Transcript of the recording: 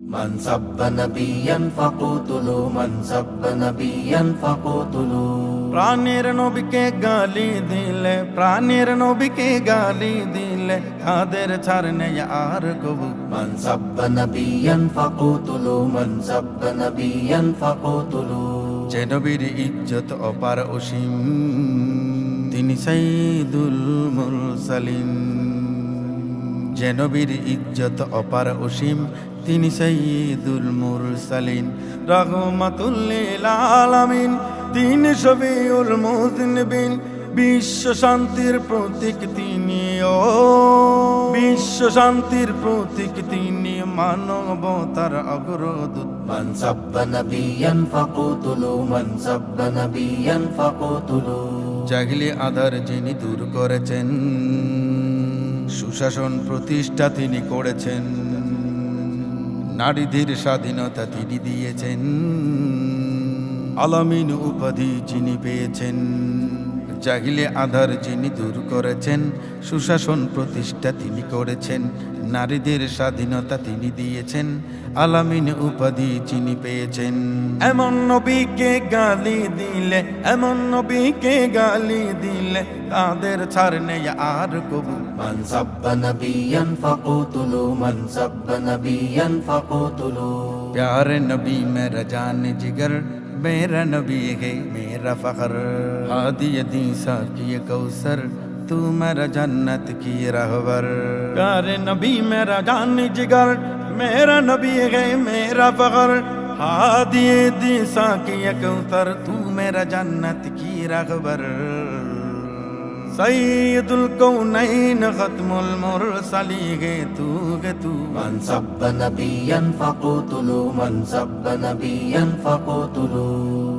من سب نبيا فقتلوا من سب نبيا فقتلوا প্রাণের নবীকে গালি দিলে প্রাণের নবীকে গালি দিলে তাদের ছাড় নেই আর কবু من سب نبيا فقتلوا من سب نبيا فقتلوا যে নবীর ইজ্জত অপার অসীম তিনি সাইদুল মুরসালিন যে নবীর ইজ্জত অপার অসীম তিনি সঈদুল মুরসালিন। রহমাতুল্লিল তিন তিনি শফিউল মুজনবিন। বিশ্ব শান্তির প্রতীক তিনি ও। বিশ্ব শান্তির প্রতীক তিনি মানবতার অগ্রদূত। মান সাব্বা নবিয়ান ফাকুতুলু নবিয়ান ফাকুতুলু। জাগলি আধার যিনি দূর করেছেন সুশাসন প্রতিষ্ঠা তিনি করেছেন। নারীদের স্বাধীনতা তিনি দিয়েছেন। আলামিন উপাধি যিনি পেয়েছেন। জাহিলে আধার যিনি দূর করেছেন সুশাসন প্রতিষ্ঠা তিনি করেছেন নারীদের স্বাধীনতা তিনি দিয়েছেন আলামিন উপাধি চিনি পেয়েছেন। এমন নবীকে গালি দিলে এমন নবীকে গালি দিলে তাদের ছাড়নে আর কবু। মান সাব্বা নবিয়ান ফাকুতুলু মান ফাকুতুলু। প্যারে নবী মেরা জান জিগর मेरा नबी है मेरा फखर हादी दीसा की कौसर तू मेरा जन्नत की रहबर प्यारे नबी मेरा जान जिगर मेरा नबी है मेरा फखर हादी दीसा की कौसर तू मेरा जन्नत की रहबर سيد الكونين ختم المرسلين تو تو من سب نبيا فقتلوا من سب نبيا فقتلوا